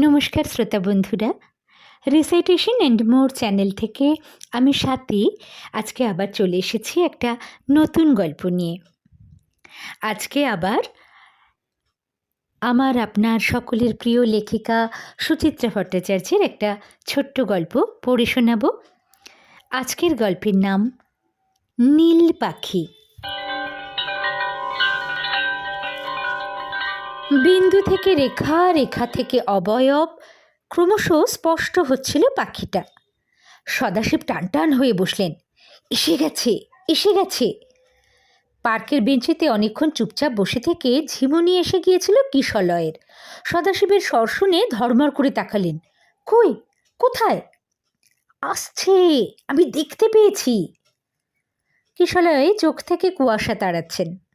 নমস্কার শ্রোতা বন্ধুরা। রিসাইটেশন অ্যান্ড মোর চ্যানেল থেকে আমি স্বাতী আজকে আবার চলে এসেছি একটা নতুন গল্প নিয়ে। আজকে আবার আমার আপনার সকলের প্রিয় লেখিকা সুচিত্রা ভট্টাচার্যের একটা ছোট্ট গল্প পড়ে শোনাব। আজকের গল্পের নাম নীল পাখি। বিন্দু থেকে রেখা রেখা থেকে অবয়ব ক্রমশ স্পষ্ট হচ্ছিল পাখিটা। সদাশিব টানটান হয়ে বসলেন, এসে গেছে এসে গেছে। পার্কের বেঞ্চিতে অনেকক্ষণ চুপচাপ বসে থেকে ঝিমুনি এসে গিয়েছিল কিশলয়ের। সদাশিবের স্বর ধর্মর করে তাকালেন, কই, কোথায়? আসছে, আমি দেখতে পেয়েছি। কিশলয়ে চোখ থেকে কুয়াশা তাড়াচ্ছেন।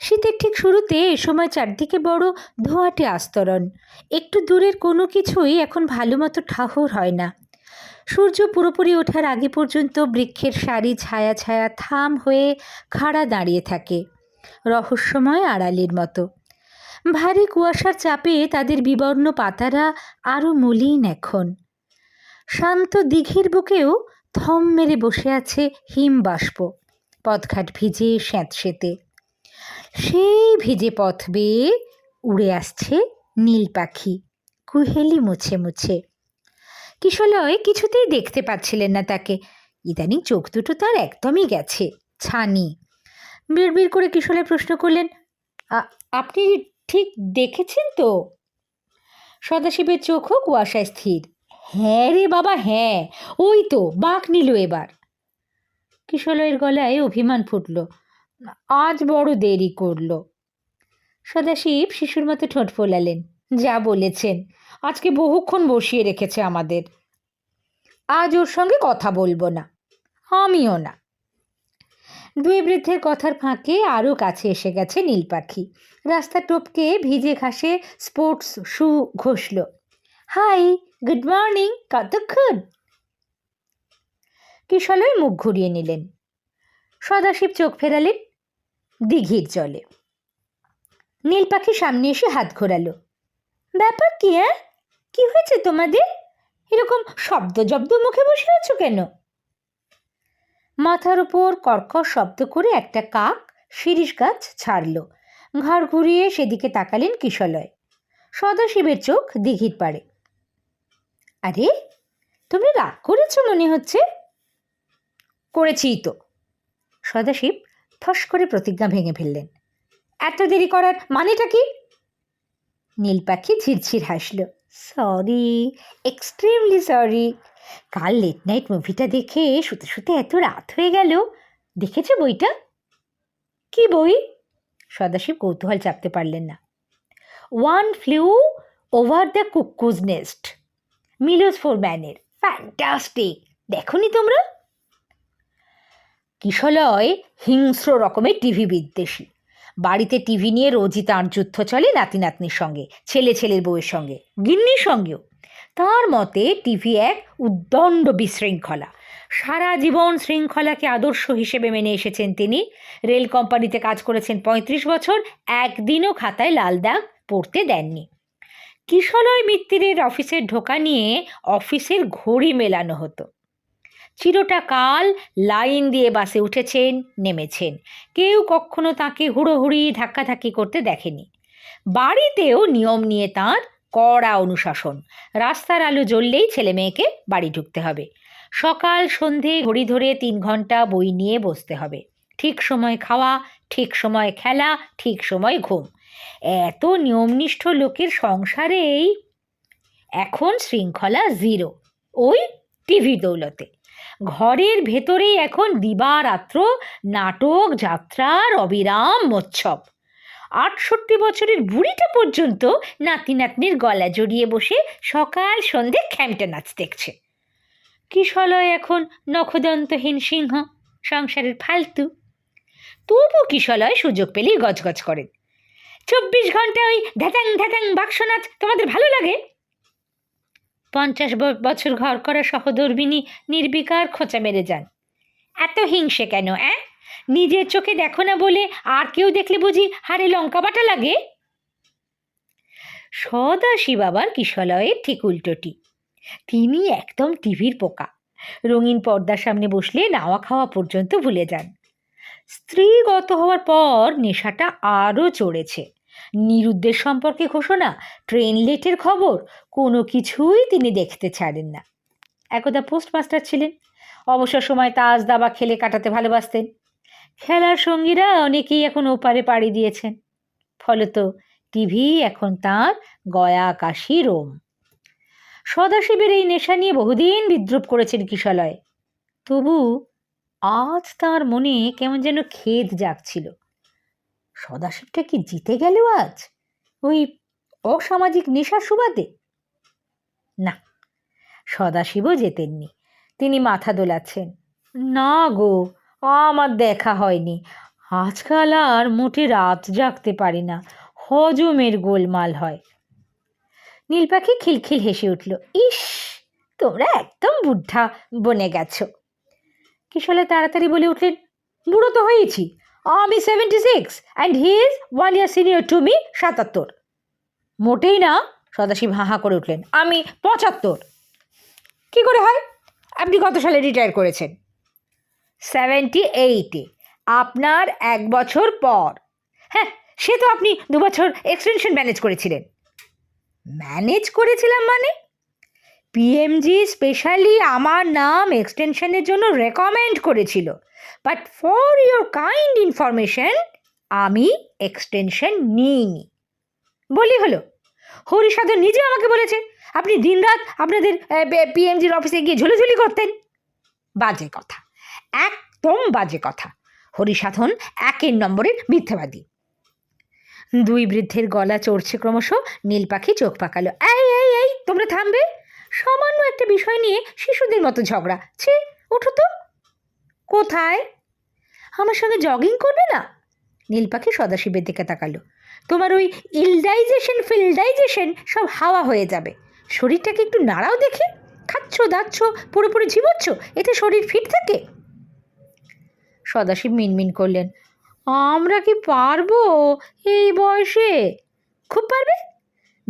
শীতের ঠিক শুরুতে এ সময় চারদিকে বড় ধোঁয়াটে আস্তরণ। একটু দূরের কোনো কিছুই এখন ভালো মতো ঠাহর হয় না। সূর্য পুরোপুরি ওঠার আগে পর্যন্ত বৃক্ষের সারি ছায়া ছায়া থাম হয়ে খাড়া দাঁড়িয়ে থাকে, রহস্যময় আড়ালের মতো। ভারী কুয়াশার চাপে তাদের বিবর্ণ পাতারা আরও মলিন এখন। শান্ত দিঘির বুকেও থম মেরে বসে আছে হিম বাষ্প পথঘাট ভিজে স্যাঁতসেতে। সেই ভিজে পথ বেয়ে উড়ে আসছে নীল পাখি কুহেলি মুছে মুছে। কিশলয় কিছুতেই দেখতে পাচ্ছিলেন না তাকে। ইদানিং চোখ দুটো তার একদমই গেছে, ছানি। বিড়বিড় করে কিশলয় প্রশ্ন করলেন আপনি ঠিক দেখেছেন তো? সদাশিবের চোখও কুয়াশায় স্থির। হ্যাঁ রে বাবা হ্যাঁ ওই তো বাঁক নিল এবার। কিশলয়ের গলায় অভিমান ফুটল। আজ বড় দেরি করল। সদাশিব শিশুর মতো ঠোঁট ফোলালেন। যা বলেছেন, আজকে বহুক্ষণ বসিয়ে রেখেছে আমাদের। আজ ওর সঙ্গে কথা বলব না, আমিও না। দুই বৃদ্ধের কথার ফাঁকে আরও কাছে এসে গেছে নীল পাখি। রাস্তা টপকে ভিজে ঘাসে স্পোর্টস শু ঘষল। হাই, গুড মর্নিং, কতক্ষণ? কিশলয় মুখ ঘুরিয়ে নিলেন। সদাশিব চোখ ফেরালেন। দিঘির জলে। নীল পাখি সামনে এসে হাত ঘোরালো। ব্যাপার কি হ্যাঁ কি হয়েছে তোমাদের? এরকম শব্দ জব্দ মুখে বসে আছো কেন? মাথার উপর কর্কশ শব্দ করে একটা কাক শিরিষ গাছ ছাড়ল। ঘাড় ঘুরিয়ে সেদিকে তাকালেন কিশলয়। সদাশিবের চোখ দিঘির পাড়ে। আরে তুমি রাগ করেছ মনে হচ্ছে? করেছি তো। সদাশিব ফস করে প্রতিজ্ঞা ভেঙে ফেললেন। এত দেরি করার মানেটা কি? নীল পাখি ঝিরঝির হাসল। সরি এক্সট্রিমলি সরি কাল লেট নাইট মুভিটা দেখে শুতে শুতে এত রাত হয়ে গেল। দেখেছ বইটা? কি বই? সদাশিব কৌতূহল চাপতে পারলেন না। One flew over the cuckoo's nest Milos four ম্যানের ফ্যান্টাস্টিক দেখনি তোমরা? কিশলয় হিংস্র রকমের টিভি বিদ্বেষী। বাড়িতে টিভি নিয়ে রোজই তাঁর যুদ্ধ চলে নাতি নাতনির সঙ্গে, ছেলে ছেলের বউয়ের সঙ্গে, গিন্নির সঙ্গেও। তার মতে টিভি এক উদ্দণ্ড বিশৃঙ্খলা। সারা জীবন শৃঙ্খলাকে আদর্শ হিসেবে মেনে এসেছেন তিনি। রেল কোম্পানিতে কাজ করেছেন পঁয়ত্রিশ বছর, একদিনও খাতায় লাল দাগ পড়তে দেননি। কিশলয় মিত্তিরের অফিসের ঢোকা নিয়ে অফিসের ঘড়ি মেলানো হতো। চিরটা কাল লাইন দিয়ে বাসে উঠেছেন, নেমেছেন। কেউ কখনো তাকে হুড়োহুড়ি, ধাক্কাধাক্কি করতে দেখেনি। বাড়িতেও নিয়ম নিয়ে তাঁর কড়া অনুশাসন। রাস্তার আলো জ্বললেই ছেলে মেয়েকে বাড়ি ঢুকতে হবে। সকাল, সন্ধে, ঘড়ি ধরে তিন ঘণ্টা বই নিয়ে বসতে হবে। ঠিক সময় খাওয়া, ঠিক সময় খেলা, ঠিক সময় ঘুম। এত নিয়মনিষ্ঠ লোকের সংসারেই এখন শৃঙ্খলা জিরো। ওই টিভি দৌলতে। ঘরের ভেতরেই এখন দিবারাত্র নাটক, যাত্রার অবিরাম মোচ্ছব আটষট্টি বছরের বুড়িটা পর্যন্ত নাতি নাতনির গলা জড়িয়ে বসে সকাল সন্ধে খ্যামটা নাচ দেখছে। কিশলয় এখন নখদন্তহীন সিংহ, সংসারের ফালতু। তবু কিশলয় সুযোগ পেলেই গজগজ করেন চব্বিশ ঘণ্টা ওই ধ্যাতাং ধ্যাতাং বাক্স নাচ তোমাদের ভালো লাগে? পঞ্চাশ বছর ঘর করা সহধর্মিনী নির্বিকার খোঁচা মেরে যান। এত হিংসে কেন, অ্যাঁ? নিজের চোখে দেখো না বলে আর কেউ দেখলে বুঝি হারে লঙ্কা বাটা লাগে? সদাশি বাবার কিশলয়ের ঠিক উল্টোটি। তিনি একদম টিভির পোকা। রঙিন পর্দার সামনে বসলে নাওয়া খাওয়া পর্যন্ত ভুলে যান। স্ত্রীগত হওয়ার পর নেশাটা আরও চড়েছে। নিরুদ্দেশ সম্পর্কে ঘোষণা, ট্রেন লেটের খবর, কোনো কিছুই তিনি দেখতে ছাড়েন না। একদা পোস্টমাস্টার ছিলেন। অবসর সময় তাস দাবা খেলে কাটাতে ভালোবাসতেন। খেলার সঙ্গীরা অনেকেই এখন ওপারে পাড়ি দিয়েছেন। ফলত টিভি এখন তাঁর গয়া কাশি রোম। সদাশিবের এই নেশা নিয়ে বহুদিন বিদ্রুপ করেছেন কিশালয়। তবু আজ তার মনে কেমন যেন খেদ জাগছিল। সদাশিবটা কি জিতে গেল আজ? ওই অসামাজিক নেশার সুবাদে? না, সদাশিবও যেতেননি তিনি মাথা দোলাচ্ছেন। না গো, আমার দেখা হয়নি। আজকাল আর মোটে রাত জাগতে পারি না। হজমের গোলমাল হয়। নীলপাখি খিলখিল হেসে উঠল, ইস, তোমরা একদম বুদ্ধা বনে গেছো। কিশলা তাড়াতাড়ি বলে উঠলেন, বুড়ো তো হয়েছি। আমি seventy six and he is one year senior to me সাতাত্তর। মোটেই না, সদাশিব হাঁ করে উঠলেন। আমি পঁচাত্তর। কি করে হয়? আপনি কত সালে রিটায়ার করেছেন? সেভেন্টি এইটে আপনার এক বছর পর। হ্যাঁ সে তো আপনি দু বছর এক্সটেনশন ম্যানেজ করেছিলেন। ম্যানেজ করেছিলাম মানে? পিএমজি স্পেশালি আমার নাম এক্সটেনশনের জন্য রেকমেন্ড করেছিল। But for your kind information আমি এক্সটেনশন নিইনি। বলি হলো, হরিসাধন নিজে আমাকে বলেছে, আপনি দিনরাত আপনাদের পিএমজির অফিসে গিয়ে ঝুলিঝুলি করতেন। বাজে কথা। একদম বাজে কথা। হরিসাধন একের নম্বরের মিথ্যাবাদী। দুই বৃদ্ধের গলা চড়ছে ক্রমশ, নীল পাখি চোখ পাকালো। এই এই এই, তোমরা থামবে? সামান্য একটা বিষয় নিয়ে শিশুদের মতো ঝগড়া। ছি, ওঠো তো। কোথায়? আমার সঙ্গে জগিং করবে না? নীল পাখি সদাশিবের দিকে তাকালো। তোমার ওই ইলডাইজেশন ফিল্ডাইজেশন সব হাওয়া হয়ে যাবে। শরীরটাকে একটু নাড়াও দেখে। খাচ্ছ, দাচ্ছ, পুরোপুরি ঝিমোচ্ছ, এতে শরীর ফিট থাকে? সদাশিব মিনমিন করলেন। আমরা কি পারব এই বয়সে? খুব পারবে?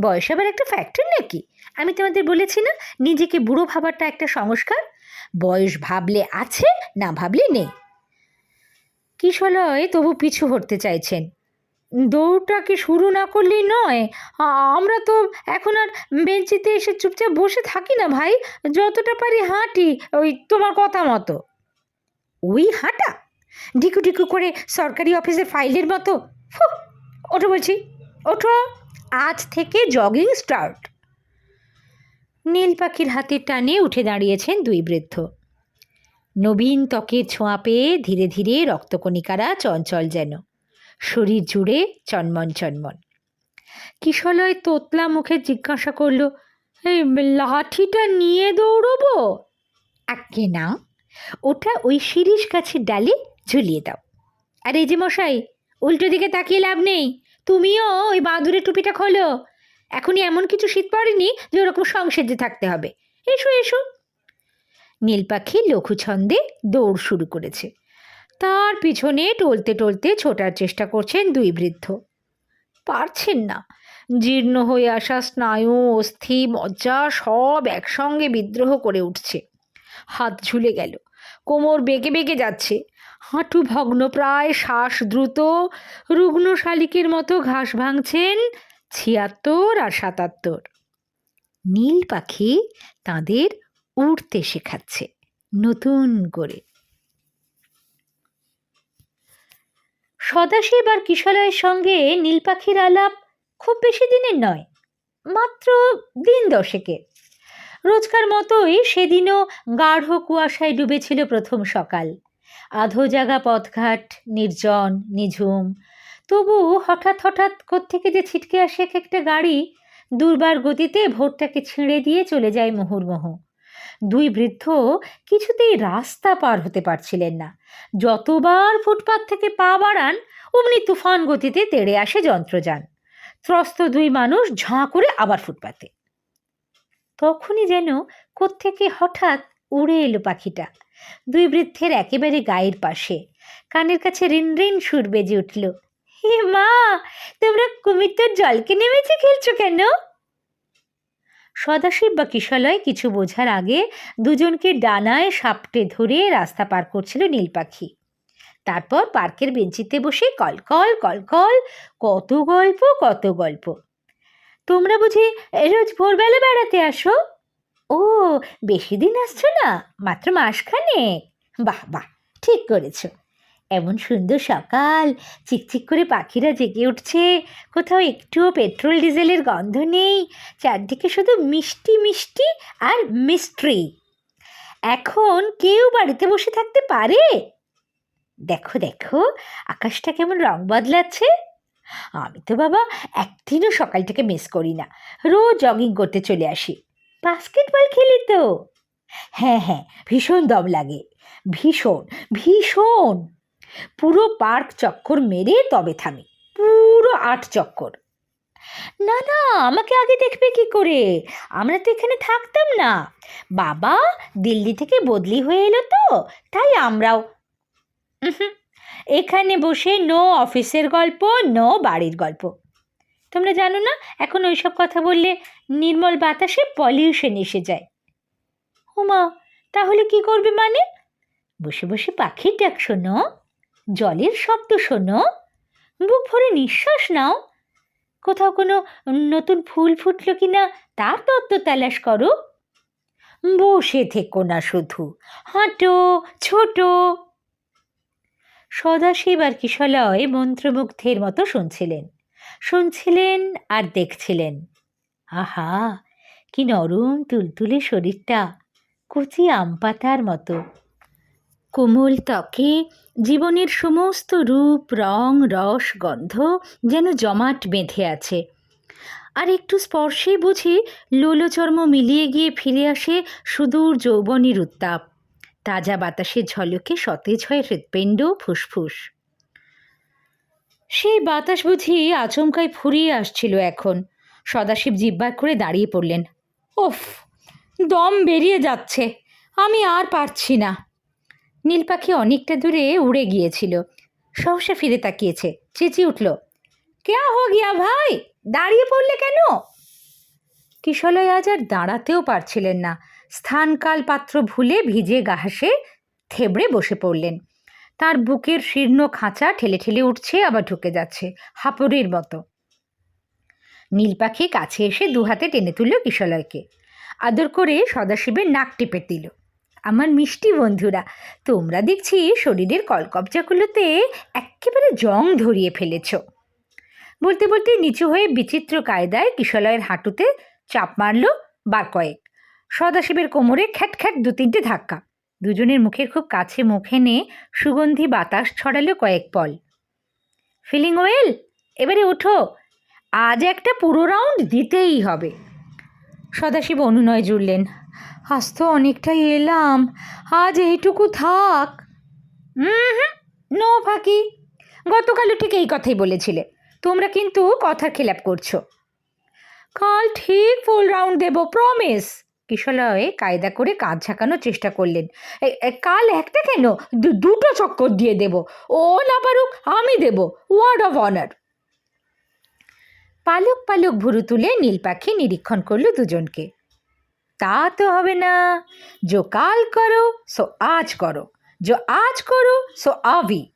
বয়স আবার একটা ফ্যাক্টর নাকি? আমি তোমাদের বলেছি না, নিজেকে বুড়ো ভাবাটা একটা সংস্কার? বয়স ভাবলে আছে, না ভাবলে নেই। কিশলয় তবু পিছু হটতে চাইছেন। দৌড়টাকে শুরু না করলেই নয়। আমরা তো এখন আর বেঞ্চিতে এসে চুপচাপ বসে থাকি না ভাই। যতটা পারি হাঁটি, ওই তোমার কথা মতো। ওই হাঁটা? ডিকু ডিকু করে সরকারি অফিসের ফাইলের মতো? ওঠো বলছি, ওঠো। আজ থেকে জগিং স্টার্ট নীল পাখির হাতের টানে উঠে দাঁড়িয়েছেন দুই বৃদ্ধ। নবীন ত্বকের ছোঁয়া পেয়ে ধীরে ধীরে রক্তকণিকারা চঞ্চল যেন। শরীর জুড়ে চনমন চনমন। কিশলয় তোতলা মুখে জিজ্ঞাসা করল, এই লাঠিটা নিয়ে দৌড়বো? আজ্ঞে না। ওটা ওই শিরিষ গাছের ডালে ঝুলিয়ে দাও। আর এই যে মশাই, উল্টো দিকে তাকিয়ে লাভ নেই। তুমিও ওই বাঁদুরের টুপিটা খোলো। এখনই এমন কিছু শীত পড়েনি যে ওরকম সংসেজে থাকতে হবে। এসো এসো। নীল পাখি লঘু ছন্দে দৌড় শুরু করেছে। তার পিছনে টলতে টলতে ছোটার চেষ্টা করছেন দুই বৃদ্ধ। পারছেন না। জীর্ণ হয়ে আসা স্নায়ু, অস্থি, মজ্জা সব একসঙ্গে বিদ্রোহ করে উঠছে। হাত ঝুলে গেল। কোমর বেঁকে বেঁকে যাচ্ছে। হাঁটু ভগ্নপ্রায় শ্বাস দ্রুত, রুগ্ন শালিকের মতো ঘাস ভাঙছেন ছিয়াত্তর আর সাতাত্তর। নীল পাখি তাদের উড়তে শেখাচ্ছে নতুন করে। সদাশিব আর কিশলয়ের সঙ্গে নীল পাখির আলাপ খুব বেশি দিনের নয়, মাত্র দিন দশেকের রোজকার মতোই সেদিনও গাঢ় কুয়াশায় ডুবেছিল প্রথম সকাল। আধো জাগা পথঘাট, নির্জন, নিঝুম। তবু হঠাৎ হঠাৎ কোত্থেকে যে ছিটকে আসে এক একটা গাড়ি, দুর্বার গতিতে ভোরটাকে ছিঁড়ে দিয়ে চলে যায় মুহুর্মুহ। দুই বৃদ্ধ কিছুতেই রাস্তা পার হতে পারছিলেন না। যতবার ফুটপাত থেকে পা বাড়ান, অমনি তুফান গতিতে তেড়ে আসে যন্ত্রযান। ত্রস্ত দুই মানুষ ঝাঁ করে আবার ফুটপাতে। তখনই যেন কোত্থেকে হঠাৎ উড়ে এলো পাখিটা। দুই বৃদ্ধের একেবারে গায়ের পাশে। কানের কাছে রিন রিন সুর বেজে উঠল, হে মা, তোমরা কুমিরটার জলকে নেমেছে খেলছো কেন? সদাশিব বা কিশলয় কিছু বোঝার আগে দুজনকে ডানায় সাপটে ধরে রাস্তা পার করছিল নীল পাখি। তারপর পার্কের বেঞ্চিতে বসে কলকল কলকল কত গল্প কত গল্প। তোমরা বুঝি রোজ ভোরবেলা বেড়াতে আসো? ও, বেশি দিন আসছো না? মাত্র মাসখানে বাহ বাহ, ঠিক করেছ। এমন সুন্দর সকাল, চিকচিক করে পাখিরা জেগে উঠছে। কোথাও একটুও পেট্রোল ডিজেলের গন্ধ নেই। চারদিকে শুধু মিষ্টি মিষ্টি আর মিস্ট্রি এখন কেউ বাড়িতে বসে থাকতে পারে? দেখো দেখো, আকাশটা কেমন রং বদলাচ্ছে। আমি তো বাবা একদিনও সকালটাকে মিস করি না। রোজ জগিং করতে চলে আসি। বাস্কেটবল খেলি তো। হ্যাঁ হ্যাঁ ভীষণ দম লাগে। ভীষণ ভীষণ। পুরো পার্ক চক্কর মেরে তবে থামি, পুরো আট চক্কর। না না, আমাকে আগে দেখবে কি করে? আমরা তো এখানে থাকতাম না। বাবা, দিল্লি থেকে বদলি হয়ে এলো তো, তাই আমরাও। এখানে বসে নো অফিসের গল্প, নো বাড়ির গল্প। তোমরা জানো না, এখন ওইসব কথা বললে নির্মল বাতাসে পলিউশন এসে যায়। ওমা, তাহলে কি করবে মানে? বসে বসে পাখির ডাক শোনো, জলের শব্দ শোনো, বুক ভরে নিঃশ্বাস নাও। কোথাও কোনো নতুন ফুল ফুটলো কি না, তার তত্ত্ব তালাশ করো। বসে থেকো না শুধু, হাঁটো, ছোট। সদাশিব আর কিশলয় মন্ত্রমুগ্ধের মতো শুনছিলেন শুনছিলেন আর দেখছিলেন। আহা, কি নরম তুলতুলে শরীরটা, কচি আম পাতার মতো। কোমল ত্বকে জীবনের সমস্ত রূপ, রং, রস, গন্ধ যেন জমাট বেঁধে আছে। আর একটু স্পর্শে বুঝি লোলচর্ম মিলিয়ে গিয়ে ফিরে আসে সুদূর যৌবনের উত্তাপ। তাজা বাতাসের ঝলকে সতেজ হয় হৃৎপিণ্ড ফুসফুস। সেই বাতাস বুঝি আচমকায় ফুরিয়ে আসছিল এখন। সদাশিব জিব্বার করে দাঁড়িয়ে পড়লেন। ওফ দম বেরিয়ে যাচ্ছে, আমি আর পারছি না। নীল পাখি অনেকটা দূরে উড়ে গিয়েছিল। সহসা ফিরে তাকিয়েছে, চেঁচিয়ে উঠল, কেয়া হো গিয়া ভাই? দাঁড়িয়ে পড়লে কেন? কিশলয় আজ আর দাঁড়াতেও পারছিলেন না। স্থানকাল পাত্র ভুলে ভিজে গাহাসে থেবড়ে বসে পড়লেন। তার বুকের শীর্ণ খাঁচা ঠেলে ঠেলে উঠছে, আবার ঢুকে যাচ্ছে, হাপড়ের মতো। নীল পাখি কাছে এসে দু হাতে টেনে তুলল কিশলয়কে আদর করে সদাশিবের নাক টিপে দিল। আমার মিষ্টি বন্ধুরা, তোমরা দেখছি শরীরের কলকবজাগুলোতে একেবারে জং ধরিয়ে ফেলেছ। বলতে বলতে নিচু হয়ে বিচিত্র কায়দায় কিশলয়ের হাঁটুতে চাপ মারল বার কয়েক। সদাশিবের কোমরে খ্যাট খ্যাট দু তিনটে ধাক্কা। দুজনের মুখের খুব কাছে মুখ এনে সুগন্ধি বাতাস ছড়ালো কয়েক পল। ফিলিং ওয়েল, এবারে ওঠো আজ একটা পুরো রাউন্ড দিতেই হবে। সদাশিব অনুনয় জুড়লেন। আজ তো অনেকটাই এলাম, আজ এইটুকু থাক। হুম, নো ফাঁকি। গতকালও ঠিক এই কথাই বলেছিলে। তোমরা কিন্তু কথার খেলাপ করছ। কাল ঠিক ফুল রাউন্ড দেবো প্রমিস কিশলয় কায়দা করে কাঁধ ঝাঁকানোর চেষ্টা করলেন। কাল একটা কেন? দুটো চক্কর দিয়ে দেব। ও না পারুক আমি দেব। ওয়ার্ড অফ অনার পালক পালক ভুরু তুলে নীল পাখি নিরীক্ষণ করল দুজনকে। তা তো হবে না। जो কাল করো, সো আজ করো। जो আজ করো, সো আবি।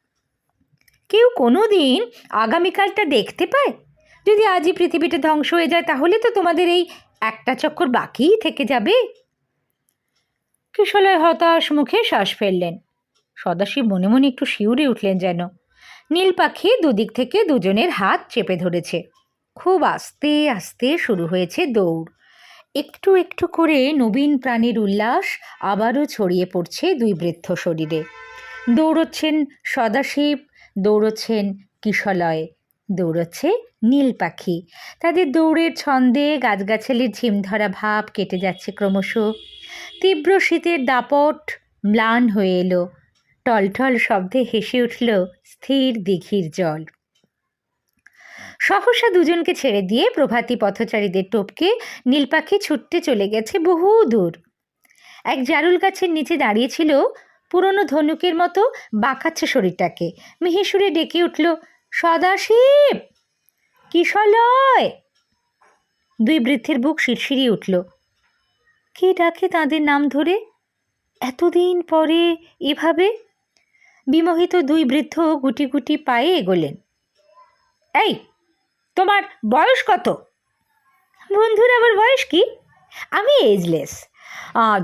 কেউ কোনো দিন আগামীকালটা দেখতে পায়? যদি আজই পৃথিবীটা ধ্বংস হয়ে যায়, তাহলে তো তোমাদের এই একটা চক্কর বাকিই থেকে যাবে। কিশলয় হতাশ মুখে শ্বাস ফেললেন। সদাশিব মনে মনে একটু শিউরে উঠলেন যেন। নীল পাখি দুদিক থেকে দুজনের হাত চেপে ধরেছে। খুব আস্তে আস্তে শুরু হয়েছে দৌড়। একটু একটু করে নবীন প্রাণীর উল্লাস আবারও ছড়িয়ে পড়ছে দুই বৃদ্ধ শরীরে। দৌড়চ্ছেন সদাশিব, দৌড়চ্ছেন কিশলয়, দৌড়চ্ছে নীল পাখি। তাদের দৌড়ের ছন্দে গাছগাছালির ঝিমধরা ভাব কেটে যাচ্ছে ক্রমশ। তীব্র শীতের দাপট ম্লান হয়ে এলো। টলটল শব্দে হেসে উঠল স্থির দিঘির জল। সহসা দুজনকে ছেড়ে দিয়ে প্রভাতী পথচারীদের টপকে নীলপাখি ছুটতে চলে গেছে বহু দূর। এক জারুল গাছের নিচে দাঁড়িয়েছিল পুরনো ধনুকের মতো বাঁকাচ্ছে শরীরটাকে। মিহিসুরে ডেকে উঠল, সদাশিব কিশলয় দুই বৃদ্ধের বুক শিরশিরি উঠল, কে ডাকে তাদের নাম ধরে? এতদিন পরে এভাবে? বিমোহিত দুই বৃদ্ধ গুটি গুটি পায়ে এগোলেন, এই তোমার বয়স কত? বন্ধুর আবার বয়স কি? আমি এজলেস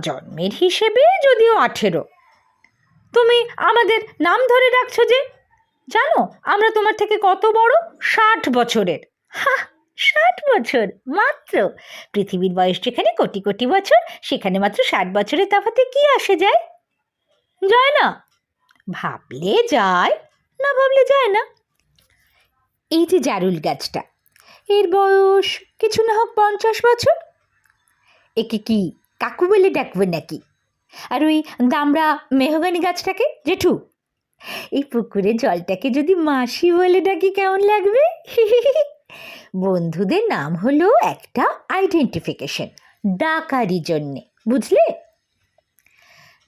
জন্মের হিসেবে যদিও আঠেরো। তুমি আমাদের নাম ধরে ডাকছো যে? জানো, আমরা তোমার থেকে কত বড়? ষাট বছরের। ষাট বছর, মাত্র। পৃথিবীর বয়স যেখানে কোটি কোটি বছর, সেখানে মাত্র ষাট বছরের তফাতে কি আসে যায়? যায় না। ভাবলে যায়, না ভাবলে যায় না। এই যে জারুল গাছটা, এর বয়স কিছু না হোক পঞ্চাশ বছর? একে কি কাকু বলে ডাকবে নাকি? আর ওই দামড়া মেহগানি গাছটাকে, জেঠু? এই পুকুরের জলটাকে যদি মাসি বলে ডাকি কেমন লাগবে? বন্ধুদের নাম হলো একটা আইডেন্টিফিকেশন ডাকারি জন্যে, বুঝলে?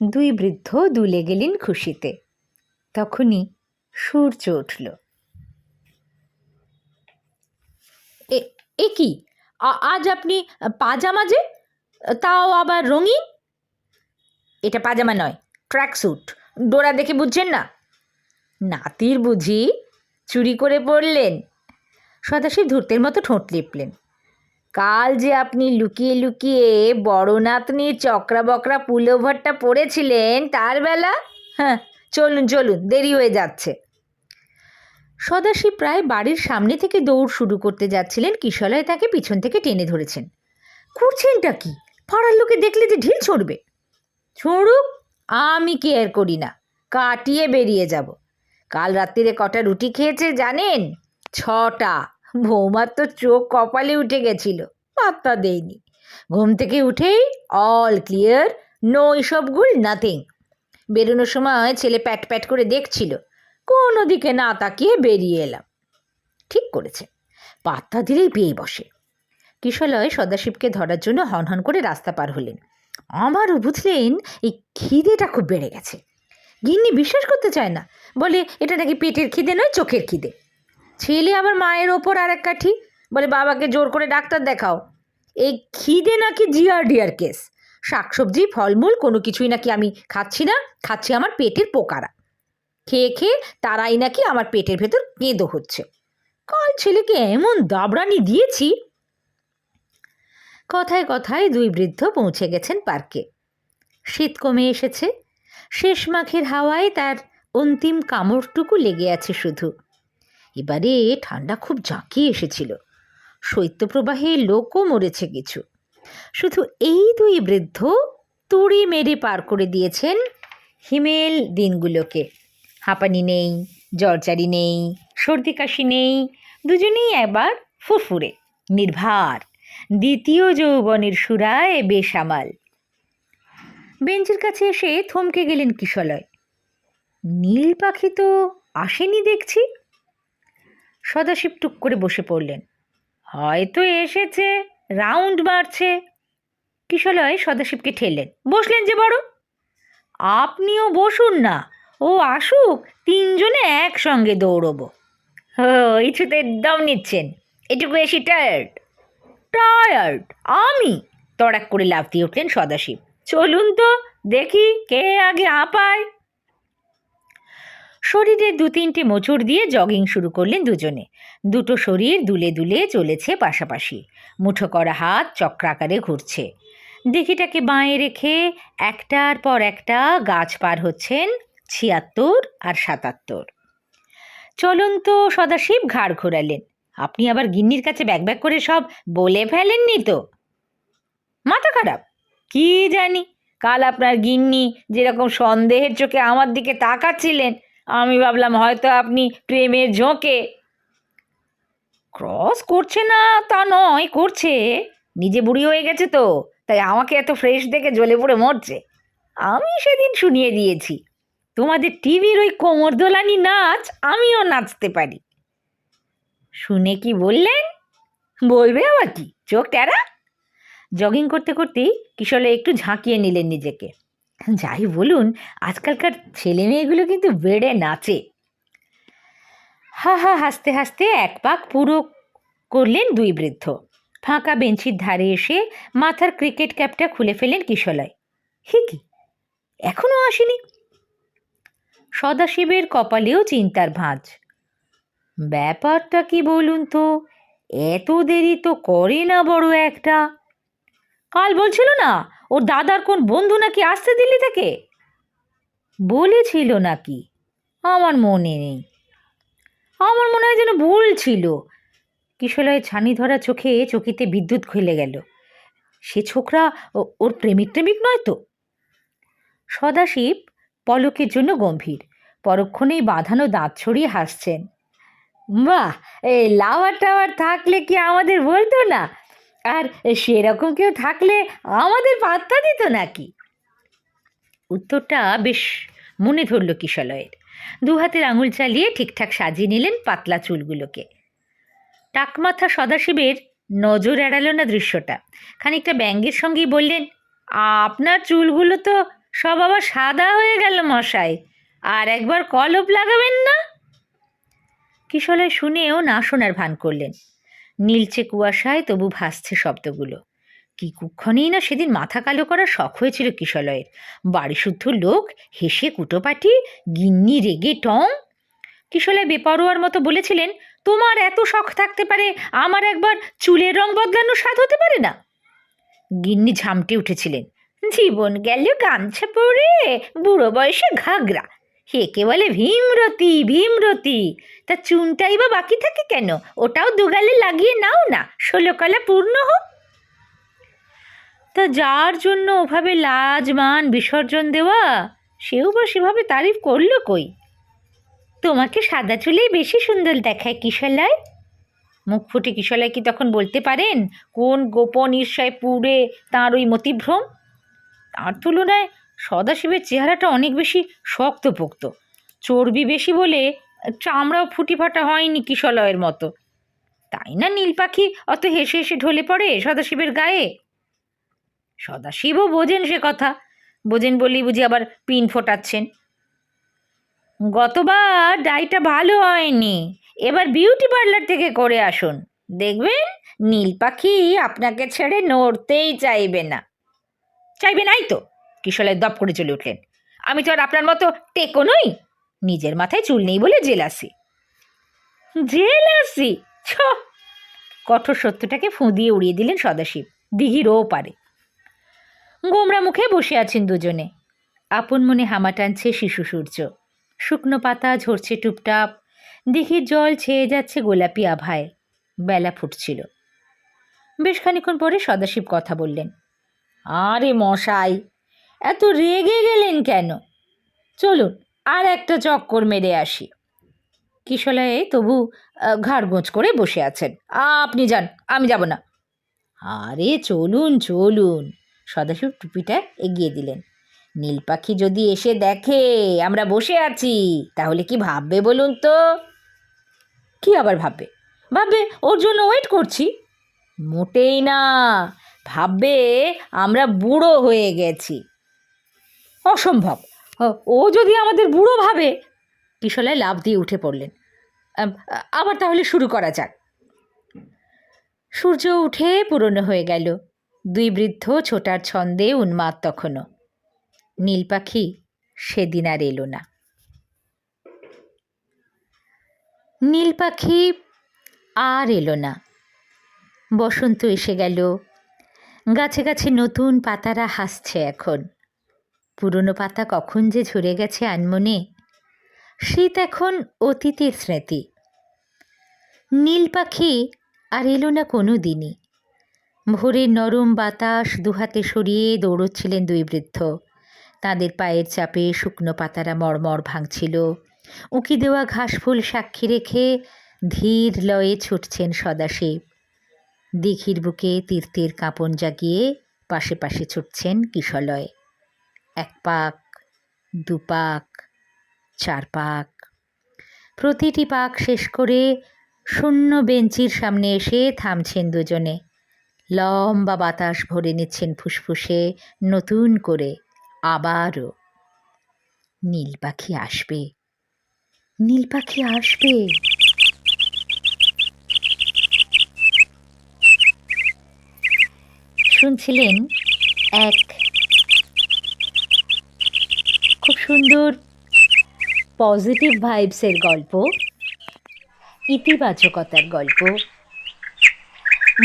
দুই বৃদ্ধ দুলে গেলেন খুশিতে। তখনই সূর্য উঠল। এ কি? আজ আপনি পাজামা যে, তাও আবার রঙিন? এটা পাজামা নয় ট্র্যাক স্যুট ডোরা দেখে বুঝছেন না? নাতির বুঝি চুরি করে পড়লেন সদাশিব ধূর্তের মতো ঠোঁট লিপলেন। কাল যে আপনি লুকিয়ে লুকিয়ে বড় নাতনির চকরা বকরা পুলোভারটা পড়েছিলেন তার বেলা? হ্যাঁ চলুন চলুন, দেরি হয়ে যাচ্ছে। সদাশিব প্রায় বাড়ির সামনে থেকে দৌড় শুরু করতে যাচ্ছিলেন কিশলয় তাকে পিছন থেকে টেনে ধরেছেন। করছেনটা কি? পাড়ার লোকে দেখলে যে ঢিল ছড়বে। ছড়ুক, আমি কেয়ার করি না, কাটিয়ে বেরিয়ে যাব। কাল রাত্রিরে কটা রুটি খেয়েছে জানেন? ছটা। বৌমার তো চোখ কপালে উঠে গেছিল, পাত্তা দেয়নি। ঘুম থেকে উঠেই অল ক্লিয়ার নো এসব গুল নাথিং বেরোনোর সময় ছেলে প্যাট প্যাট করে দেখছিল কোনো দিকে না তাকিয়ে বেরিয়ে এলাম। ঠিক করেছে। পাত্তা দিলেই পেয়ে বসে। কিশলয় সদাশিবকে ধরার জন্য হনহন করে রাস্তা পার হলেন। আমারও বুঝলেন, এই খিদেটা খুব বেড়ে গেছে। গিন্নি বিশ্বাস করতে চায় না। বলে, এটা নাকি পেটের খিদে নয়, চোখের খিদে। ছেলে আবার মায়ের ওপর আর এক কাঠি? বলে, বাবাকে জোর করে ডাক্তার দেখাও। এই খিদে নাকি জিয়ারডিয়ার কেস? শাকসবজি, ফলমূল, কোনো কিছুই নাকি আমি খাচ্ছি না, খাচ্ছি আমার পেটের পোকারা। খেয়ে খেয়ে তারাই নাকি আমার পেটের ভেতর কেঁদো হচ্ছে। কাল ছেলেকে এমন দাবড়ানি দিয়েছি। কথায় কথায় দুই বৃদ্ধ পৌঁছে গেছেন পার্কে। শীত কমে এসেছে। শেষ মাখের হাওয়ায় তার অন্তিম কামড়টুকু লেগে আছে শুধু। এবারে ঠান্ডা খুব জাঁকিয়ে এসেছিল। শৈত্যপ্রবাহে লোকও মরেছে কিছু। শুধু এই দুই বৃদ্ধ তুড়ি মেরে পার করে দিয়েছেন হিমেল দিনগুলোকে। হাঁপানি নেই জ্বরজারি নেই, সর্দি কাশি নেই, দুজনেই একবার ফুরফুরে, নির্ভার। দ্বিতীয় যৌবনের সুরায় বেসামাল বেঞ্চের কাছে এসে থমকে গেলেন কিশলয়। নীল পাখি তো আসেনি দেখছি। সদাশিব টুক করে বসে পড়লেন। হয়তো এসেছে, রাউন্ড মারছে কিশলয় সদাশিবকে ঠেললেন। বসলেন যে বড়। আপনিও বসুন না। ও আসুক, তিনজনে একসঙ্গে দৌড়বো। ও ইচ্ছুতে দম নিচ্ছেন। এটুকু এসি টায়ার্ড টায়ার্ড আমি? তড়াক করে লাফ দিয়ে উঠলেন সদাশিব। চলুন তো, দেখি কে আগে আপায় শরীরে দু তিনটে মোচড় দিয়ে জগিং শুরু করলেন দুজনে। দুটো শরীর দুলে দুলে চলেছে পাশাপাশি। মুঠো করা হাত চক্রাকারে ঘুরছে। দিঘিটাকে বাঁয়ে রেখে একটার পর একটা গাছ পার হচ্ছেন ছিয়াত্তর আর সাতাত্তর। চলন্ত সদাশিব ঘাড় ঘোরালেন। আপনি আবার গিন্নির কাছে ব্যাক ব্যাক করে সব বলে ফেলেননি তো? মাথা খারাপ? কি জানি? কাল আপনার গিন্নি যেরকম সন্দেহের চোখে আমার দিকে তাকাচ্ছিলেন, আমি ভাবলাম হয়তো আপনি প্রেমের ঝোঁকে। ক্রস করছে না তা নয়, করছে। নিজে বুড়ি হয়ে গেছে তো, তাই আমাকে এত ফ্রেশ দেখে জ্বলে পড়ে মরছে। আমি সেদিন শুনিয়ে দিয়েছি। তোমাদের টিভির ওই কোমর দোলানি নাচ আমিও নাচতে পারি। শুনে কি বললেন? বলবে আবার কি? চোখ টেরা। জগিং করতে করতেই কিশোরে একটু ঝাঁকিয়ে নিলেন নিজেকে। যাই বলুন, আজকালকার ছেলে মেয়েগুলো কিন্তু বেড়ে নাচে। হা হা হাসতে হাসতে এক পাক পুরো করলেন দুই বৃদ্ধ। ফাঁকা বেঞ্চির ধারে এসে মাথার ক্রিকেট ক্যাপটা খুলে ফেলেন কিশলয় হে কি? এখনও আসেনি? সদাশিবের কপালেও চিন্তার ভাঁজ। ব্যাপারটা কি বলুন তো? এত দেরি তো করে না বড় একটা। কাল বলছিল না, ওর দাদার কোন বন্ধু নাকি আসতে দিল্লি থেকে? বলেছিল নাকি, আমার মনে নেই। আমার মনে হয় যেন ভুল ছিল। ছানি ধরা চোখে চকিতে বিদ্যুৎ খুলে গেল। সে ছোকরা ওর প্রেমিক প্রেমিক নয় তো? সদাশিব পলকের জন্য গম্ভীর। পরক্ষণেই বাঁধানো দাঁত ছড়িয়ে হাসছেন। বাহ, এই লাভার টাওয়ার থাকলে কি আমাদের বলতো না? আর সেরকম কেউ থাকলে আমাদের পাত্তা দিত নাকি? উত্তরটা বেশ মনে ধরল কিশলয়ের। দু হাতের আঙুল চালিয়ে ঠিকঠাক সাজিয়ে নিলেন পাতলা চুলগুলোকে। টাকমাথা সদাশিবের নজর এড়ালো না দৃশ্যটা। খানিকটা ব্যঙ্গের সঙ্গেই বললেন, আপনার চুলগুলো তো সব আবার সাদা হয়ে গেল, মশাই। আর একবার কলপ লাগাবেন না? কিশলয় শুনেও না শোনার ভান করলেন। নীলচে কুয়াশায় তবু ভাসছে শব্দগুলো। কি কুক্ষণেই না সেদিন মাথা কালো করার শখ হয়েছিল কিশলয়ের বাড়িশুদ্ধ লোক, হেসে কুটোপাটি, গিন্নি রেগে টং। কিশলয় বেপরোয়ার মতো বলেছিলেন, তোমার এত শখ থাকতে পারে, আমার একবার চুলের রং বদলানোর স্বাদ হতে পারে না? গিন্নি ঝামটে উঠেছিলেন। জীবন গেল গামছা পরে, বুড়ো বয়সে ঘাগরা। হেকে বলে ভীমরতি ভীমরতি। তা চুনটাই বা বাকি থাকে কেন? ওটাও দুগালে লাগিয়ে নাও না ষোলো কলা পূর্ণ হোক। তা যার জন্য ওভাবে লাজ, মান, বিসর্জন দেওয়া, সেও বা সেভাবে তারিফ করল কই? তোমাকে সাদা চুলেই বেশি সুন্দর দেখায় কিশলায় মুখ ফুটে কিশলায় কি তখন বলতে পারেন? কোন গোপন ঈর্ষায় পুড়ে তাঁর ওই মতিভ্রম? তার তুলনায় সদাশিবের চেহারাটা অনেক বেশি শক্তপোক্ত। চর্বি বেশি বলে চামড়াও ফুটি ফাটা হয়নি কিশলয়ের মতো। তাই না নীল পাখি অত হেসে হেসে ঢলে পড়ে সদাশিবের গায়ে? সদাশিবও বোঝেন সে কথা। বোঝেন বলেই বুঝি আবার পিন ফোটাচ্ছেন। গতবার ডাইটা ভালো হয়নি। এবার বিউটি পার্লার থেকে করে আসুন। দেখবেন নীল পাখি আপনাকে ছেড়ে নড়তেই চাইবে না। চাইবে নাই তো? কিশোরের দপ করে চলে উঠলেন। আমি তো আর আপনার মতো টেকো নই। নিজের মাথায় চুল নেই বলে জেলাসি। জেলাসি? ছ! কঠোর সত্যটাকে ফুঁদিয়ে উড়িয়ে দিলেন সদাশিব দিঘিরও পারে গোমরা মুখে বসে আছেন দুজনে। আপন মনে হামা টানছে শিশু সূর্য। শুকনো পাতা ঝরছে টুপটাপ, দিঘির জল ছেয়ে যাচ্ছে গোলাপি আভায়। বেলা ফুটছিল। বেশ খানিক্ষণ পরে সদাশিব কথা বললেন। আরে মশাই এত রেগে গেলেন কেন? চলুন আর একটা চক্কর মেরে আসি। কিশলয়ে তবু আহ, ঘাড় গোঁচ করে বসে আছেন। আপনি যান আমি যাব না। আরে চলুন চলুন সদাশিব টুপিটা এগিয়ে দিলেন। নীল পাখি যদি এসে দেখে আমরা বসে আছি তাহলে কি ভাববে বলুন তো? কি আবার ভাববে? ভাববে ওর জন্য ওয়েট করছি। মোটেই না। ভাববে আমরা বুড়ো হয়ে গেছি। অসম্ভব। ও- যদি আমাদের বুড়ো ভাবে কিশলায় লাভ দিয়ে উঠে পড়লেন। আবার তাহলে শুরু করা যাক। সূর্য উঠে পুরনো হয়ে গেল। দুই বৃদ্ধ ছোটার ছন্দে উন্মাদ তখনও নীল পাখি সেদিন আর এলো না। নীল পাখি আর এলো না। বসন্ত এসে গেল। গাছে গাছে নতুন পাতারা হাসছে এখন। পুরনো পাতা কখন যে ঝরে গেছে আনমনে। শীত এখন অতীতের স্মৃতি। নীল পাখি আর এলো না কোনো দিনই। ভোরের নরম বাতাস দুহাতে সরিয়ে দৌড়চ্ছিলেন দুই বৃদ্ধ। তাদের পায়ের চাপে শুকনো পাতারা মরমর ভাঙছিল। উঁকি দেওয়া ঘাসফুল সাক্ষী রেখে ধীর লয়ে ছুটছেন সদাশিব। দিঘির বুকে তীর্থের কাঁপন জাগিয়ে পাশে পাশে ছুটছেন কিশলয়। এক পাক, দু পাক, চার পাক। প্রতিটি পাক শেষ করে শূন্য বেঞ্চির সামনে এসে থামছেন দুজনে। লম্বা বাতাস ভরে নিচ্ছেন ফুসফুসে নতুন করে আবারও। নীল পাখি আসবে। নীল পাখি আসবে। শুনছিলেন এক খুব সুন্দর পজিটিভ ভাইবসের গল্প, ইতিবাচকতার গল্প,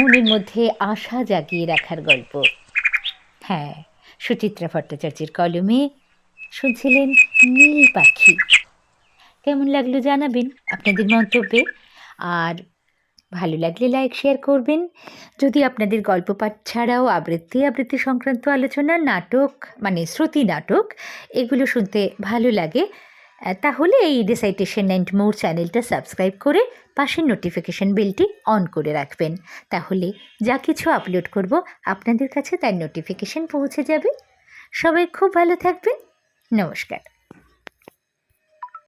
মনের মধ্যে আশা জাগিয়ে রাখার গল্প। হ্যাঁ সুচিত্রা ভট্টাচার্যের কলমে শুনছিলেন নীল পাখি। কেমন লাগল জানাবেন আপনাদের মন্তব্যে? আর ভালো লাগলে লাইক শেয়ার করবেন। যদি আপনাদের গল্প পাঠ ছাড়াও আবৃত্তি আবৃত্তি সংক্রান্ত আলোচনা, নাটক মানে শ্রুতি নাটক, এগুলো শুনতে ভালো লাগে তাহলে এই রিসাইটেশন অ্যান্ড মোর চ্যানেলটা সাবস্ক্রাইব করে পাশের নোটিফিকেশন বেলটি অন করে রাখবেন। তাহলে যা কিছু আপলোড করব, আপনাদের কাছে তার নোটিফিকেশন পৌঁছে যাবে। সবাই খুব ভালো থাকবেন। নমস্কার।